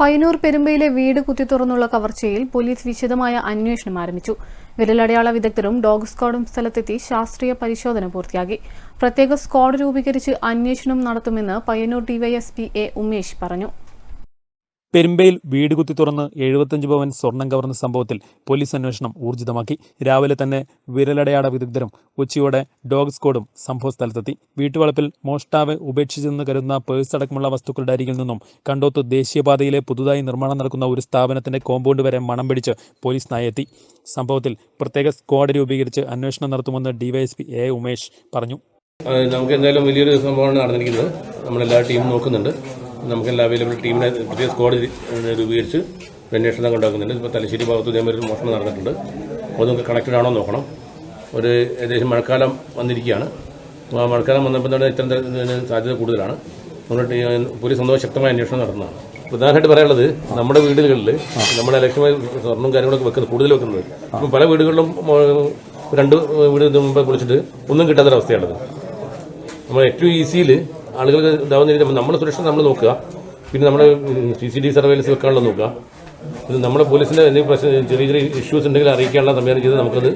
പയ്യന്നൂർ പെരുമ്പയിലെ വീട് കുത്തിത്തുറന്നുള്ള കവർച്ചയിൽ പോലീസ് വിശദമായ അന്വേഷണം ആരംഭിച്ചു. വിരലടയാള വിദഗ്ധരും ഡോഗ് സ്ക്വാഡും സ്ഥലത്തെത്തി ശാസ്ത്രീയ പരിശോധന പൂർത്തിയാക്കി. പ്രത്യേക സ്ക്വാഡ് രൂപീകരിച്ച് അന്വേഷണം നടത്തുമെന്ന് പയ്യന്നൂർ ഡിവൈഎസ്പി എ ഉമേഷ് പറഞ്ഞു. പെരുമ്പയിൽ വീട് കുത്തി തുറന്ന് എഴുപത്തഞ്ച് പവൻ സ്വർണം കവർന്ന സംഭവത്തിൽ പോലീസ് അന്വേഷണം ഊർജിതമാക്കി. രാവിലെ തന്നെ വിരലടയാട വിദഗ്ധരും ഉച്ചയോടെ ഡോഗ് സ്ക്വാഡും സംഭവസ്ഥലത്തെത്തി വീട്ടുവളപ്പിൽ മോഷ്ടാവ് ഉപേക്ഷിച്ചെന്ന് കരുതുന്ന പേഴ്സ് അടക്കമുള്ള വസ്തുക്കളുടെ അരികിൽ നിന്നും കണ്ടോത്ത് ദേശീയപാതയിലെ പുതുതായി നിർമ്മാണം നടക്കുന്ന ഒരു സ്ഥാപനത്തിന്റെ കോമ്പൗണ്ട് വരെ മണം പിടിച്ച് പോലീസ് നായെത്തി. സംഭവത്തിൽ പ്രത്യേക സ്ക്വാഡ് രൂപീകരിച്ച് അന്വേഷണം നടത്തുമെന്ന് ഡിവൈഎസ്പി എ ഉമേഷ് പറഞ്ഞു. നമുക്ക് എന്തായാലും വലിയൊരു സംഭവമാണ് നടന്നിരിക്കുന്നത്. നമ്മളെല്ലാ ടീമും നോക്കുന്നുണ്ട്. നമുക്ക് എല്ലാ അവൈലബിൾ ടീമിനെ പ്രത്യേക സ്ക്വാഡ് രൂപീകരിച്ച് അന്വേഷണം കൊണ്ടാക്കുന്നുണ്ട് ഇപ്പോൾ തലശ്ശേരി ഭാഗത്ത് ഇതേമാതിരി ഒരു മോഷണം നടന്നിട്ടുണ്ട്. അപ്പോൾ നമുക്ക് കണക്റ്റഡ് ആണോ നോക്കണം. ഒരു ഏകദേശം മഴക്കാലം വന്നിരിക്കുകയാണ്. ആ മഴക്കാലം വന്നപ്പോൾ തന്നെ ഇത്തരം സാധ്യത കൂടുതലാണ്. നമ്മുടെ പോലീസ് സന്തോഷം ശക്തമായ അന്വേഷണം നടത്തുന്നതാണ് പ്രധാനമായിട്ട് പറയാനുള്ളത് നമ്മുടെ വീടുകളിൽ നമ്മുടെ ലക്ഷ്യമായി സ്വർണം കാര്യങ്ങളൊക്കെ വെക്കുന്നത് കൂടുതൽ വെക്കുന്നത്. ഇപ്പം പല വീടുകളിലും രണ്ട് വീട് മുമ്പ് കുളിച്ചിട്ട് ഒന്നും കിട്ടാത്തൊരവസ്ഥയാണത്. നമ്മൾ ഏറ്റവും ഈസിയിൽ ആളുകൾക്ക് ഇതാവുന്ന രീതി. നമ്മുടെ സുരക്ഷ നമ്മൾ നോക്കുക. പിന്നെ നമ്മുടെ സി സി ടി സർവൈലൻസ് വെക്കാനുള്ള നോക്കുക. ഇത് നമ്മുടെ പോലീസിന്റെ എന്തെങ്കിലും പ്രശ്നം ചെറിയ ചെറിയ ഇഷ്യൂസ് ഉണ്ടെങ്കിൽ അറിയിക്കാനുള്ള സംവിധാനം ചെയ്ത് നമുക്കത്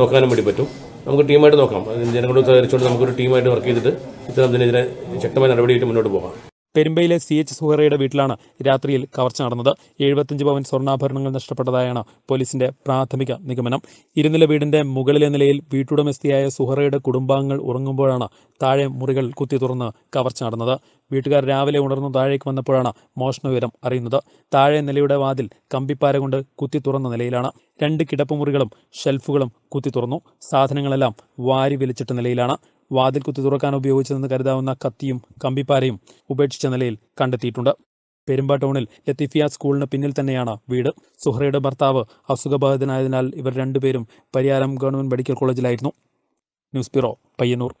നോക്കാനും വേണ്ടി പറ്റും. നമുക്ക് ടീമായിട്ട് നോക്കാം. ജനങ്ങളോട് സഹകരിച്ചുകൊണ്ട് നമുക്കൊരു ടീമായിട്ട് വർക്ക് ചെയ്തിട്ട് ഇത്തരം ഇതിനെതിരെ ശക്തമായ നടപടിയായിട്ട് മുന്നോട്ട് പോകാം. പെരുമ്പയിലെ സി എച്ച് സുഹറയുടെ വീട്ടിലാണ് രാത്രിയിൽ കവർച്ച നടന്നത്. എഴുപത്തഞ്ച് പവൻ സ്വർണാഭരണങ്ങൾ നഷ്ടപ്പെട്ടതായാണ് പോലീസിന്റെ പ്രാഥമിക നിഗമനം. ഇരുനില വീടിന്റെ മുകളിലെ നിലയിൽ വീട്ടുടമസ്ഥയായ സുഹറയുടെ കുടുംബാംഗങ്ങൾ ഉറങ്ങുമ്പോഴാണ് താഴെ മുറികൾ കുത്തി തുറന്ന് കവർച്ച നടന്നത്. വീട്ടുകാർ രാവിലെ ഉണർന്നു താഴേക്ക് വന്നപ്പോഴാണ് മോഷണ വിവരം അറിയുന്നത്. താഴെ നിലയുടെ വാതിൽ കമ്പിപ്പാര കൊണ്ട് കുത്തി തുറന്ന നിലയിലാണ്. രണ്ട് കിടപ്പുമുറികളും ഷെൽഫുകളും കുത്തി തുറന്നു. സാധനങ്ങളെല്ലാം വാരി വലിച്ചിട്ട നിലയിലാണ്. വാതിൽ കുത്തി തുറക്കാൻ ഉപയോഗിച്ചതെന്ന് കരുതാവുന്ന കത്തിയും കമ്പിപ്പാരയും ഉപേക്ഷിച്ച നിലയിൽ കണ്ടെത്തിയിട്ടുണ്ട്. പെരുമ്പ ടൗണിൽ ലത്തീഫിയ സ്കൂളിന് പിന്നിൽ തന്നെയാണ് വീട്. സുഹറയുടെ ഭർത്താവ് അസുഖബാധിതനായതിനാൽ ഇവർ രണ്ടുപേരും Pariyaram government medical കോളേജിലായിരുന്നു. News bureau Payyanur.